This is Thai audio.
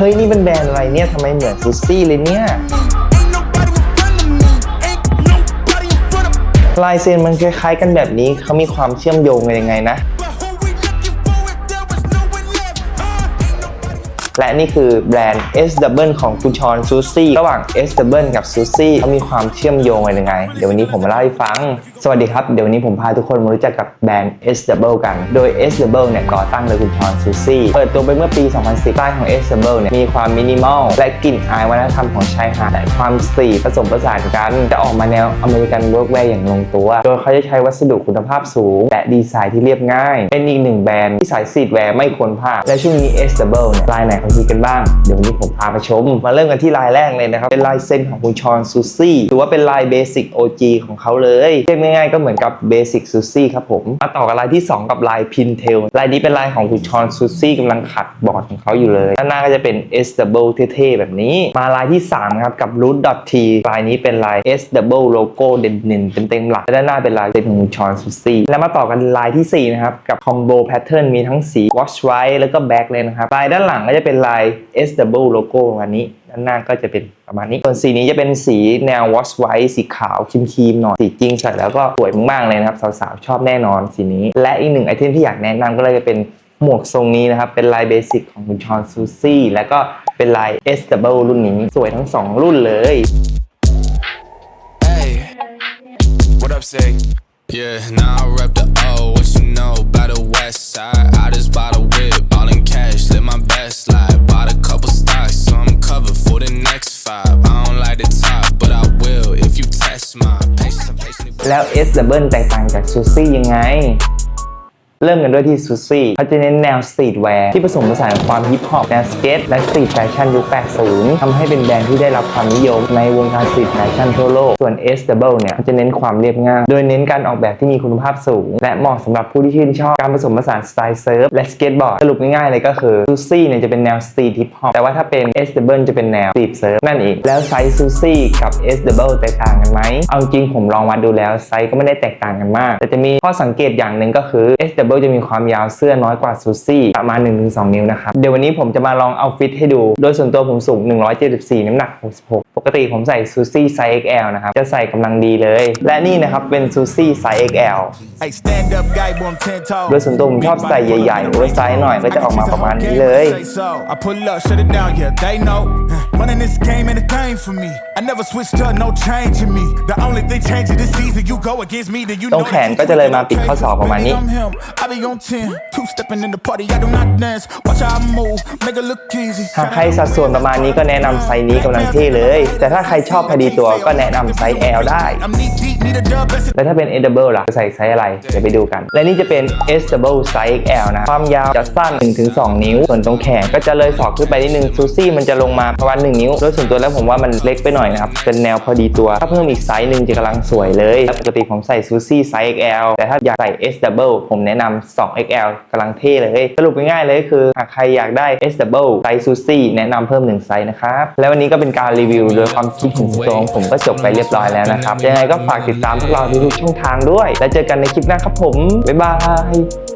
เป็นแบรนด์อะไรเนี่ยทำไมเหมือนซูซี่เลยเนี่ย ลายเซ็นมันคล้ายๆกันแบบนี้เขามีความเชื่อมโยงกันยังไงนะ และนี่คือแบรนด์ S Double ของคุณชอนซูซี่ระหว่าง S Double กับซูซี่เขามีความเชื่อมโยงกันยังไง เดี๋ยววันนี้ผมมาเล่าให้ฟัง สวัสดีครับ เดี๋ยววันนี้ผมพาทุกคนมารู้จักกับแบรนด์ S Double กัน โดย S Double เนี่ยก่อตั้งโดยคุณชอนซูซี่เปิดตัวไปเมื่อปี 2010ป้ายของ S Double เนี่ยมีความมินิมอลและกลิ่นอายวัฒนธรรมของชายหาดและความสีผสมผสานกันจะออกมาแนวอเมริกันเวิร์กแวร์อย่างลงตัว โดยเขาจะใช้วัสดุคุณภาพสูง และดีไซน์ที่เรียบง่าย เป็นอีกหนึ่งแบรนด์ที่สายซีดแวร์ไม่ควรพลาดและช่วงนี้ S Double เนี่ยลายไหนเขาฮิตกันบ้าง เดี๋ยววันนี้ผมพาไปชม มาเริ่มกันที่ลายแรกเลยนะครับ เป็นลายเส้นของคุณชอนซูซี่ถือว่าเป็นลายเบสิก OG ของเขาเลยเรียกง่ายๆก็เหมือนกับเบสิกซูซี่ครับผมมาต่อกับลายที่ 2 กับลายพินเทลลายนี้เป็นลายของคุณชอนซูซี่กำลังขัดบอร์ดของเขาอยู่เลยด้านหน้าก็จะเป็น S double เท่ๆแบบนี้ มาลายที่ 3 ครับ กับ root dot T ลายนี้เป็นลาย S double โลโก้เด่นๆเต็มๆหลักและด้านหน้าเป็นลายเป็นของคุณชอนซูซี่แล้วมาต่อกันลายทีสี่4นะครับกับ combo pattern มีทั้งสี wash white แล้วก็ black เลยนะครับลายด้านหลังก็จะเป็นลาย S double โลโก้ประมาณนี้ ด้านหน้าก็จะเป็นประมาณนี้ ส่วนสีนี้จะเป็นสีแนว wash white สีขาวครีมๆหน่อย สีจริงใส่แล้วก็สวยมากๆเลยนะครับ สาวๆ ชอบแน่นอนสีนี้ และอีกหนึ่งไอเทมที่อยากแนะนำก็เลยจะเป็นหมวกทรงนี้นะครับ เป็นลายเบสิกของคุณชอนซูซี่แล้วก็เป็นลาย S double รุ่นนี้สวยทั้ง 2 รุ่นเลย Hey, what up, say? Yeah, now I rep the O. What you know about the west side? แล้ว S double แตกต่างจากซูซี่ยังไง เริ่มกันด้วยที่ซูซี่เขาจะเน้นแนวสตรีทแวร์ที่ผสมผสานความฮิปฮอปแนวสเก็ตและสตรีทแฟชั่นยุค 80 ทำให้เป็นแบรนด์ที่ได้รับความนิยมในวงการสตรีทแฟชั่นทั่วโลก ส่วน S double เนี่ยเขาจะเน้นความเรียบง่าย โดยเน้นการออกแบบที่มีคุณภาพสูง และเหมาะสำหรับผู้ที่ชื่นชอบการผสมผสานสไตล์เซิร์ฟและสเก็ตบอร์ดสรุปง่ายๆเลยก็คือซูซี่เนี่ยจะเป็นแนวสตรีทฮิปฮอปแต่ว่าถ้าเป็น S double จะเป็นแนวสตรีทเซิร์ฟนั่นเองแล้วไซส์ซูซี่กับ S double แตกต่างกันไหมเอาจริงผมลองวัดดูแล้วไซส์ก็ไม่ได้แตกต่างกันมาก แต่จะมีข้อสังเกตอย่างหนึ่งก็คือ S double จะมีความยาวเสื้อน้อยกว่าซูซี่ประมาณ 1-2 นิ้วนะครับ เดี๋ยววันนี้ผมจะมาลองเอาฟิตให้ดู โดยส่วนตัวผมสูง 174 น้ำหนัก 66 ปกติผมใส่ซูซี่ไซส์ XL นะครับ จะใส่กำลังดีเลย และนี่นะครับเป็นซูซี่ไซส์ XL Hey, stand up, guy, boy, I'm ten toes. โดยส่วนตัวผมชอบใส่ใหญ่ๆโอเวอร์ไซส์หน่อยก็จะออกมาประมาณนี้เลย Say so. I pull up, shut it down, yeah, they know. Running this game ain't a thing for me. I never switched up, no change in me. The only thing changing this season, you go against me, then you ตรง know แขนก็จะเลยมาปิดข้อศอกประมาณนี้ I'm him. I be on 10, two stepping in the party, I do not dance. Watch how I move, make it look easy. หากใครสัดส่วนประมาณนี้ก็แนะนำไซส์นี้กำลังเท่เลย แต่ถ้าใครชอบพอดีตัวก็แนะนำไซส์ L ได้ I'm knee deep, need a dub, that's it. แล้วถ้าเป็น S double ล่ะจะใส่ไซส์อะไร เดี๋ยวไปดูกัน และนี่จะเป็น S double ไซส์ XL นะ ความยาวจะสั้น 1-2 นิ้ว ส่วนตรงแขนก็จะเลยศอกขึ้นไปนิดนึงซูซี่มันจะลงมาประมาณ1 นิ้ว โดยส่วนตัวแล้วผมว่ามันเล็กไปหน่อยนะครับ เป็นแนวพอดีตัว ถ้าเพิ่มอีกไซส์หนึ่งจะกำลังสวยเลย ปกติผมใส่ซูซี่ไซส์ XL แต่ถ้าอยากใส่ S double ผมแนะนำ2 XL กำลังเท่เลย สรุปง่ายๆเลยคือหากใครอยากได้ S double ไซส์ซูซี่แนะนำเพิ่ม1ไซส์นะครับ แล้ววันนี้ก็เป็นการรีวิวโดยความคิดเห็นส่วนตัวของผมก็จบไปเรียบร้อยแล้วนะครับ ยังไงก็ฝากติดตามพวกเราทุกๆช่องทางด้วย แล้วเจอกันในคลิปหน้าครับผมบ๊ายบาย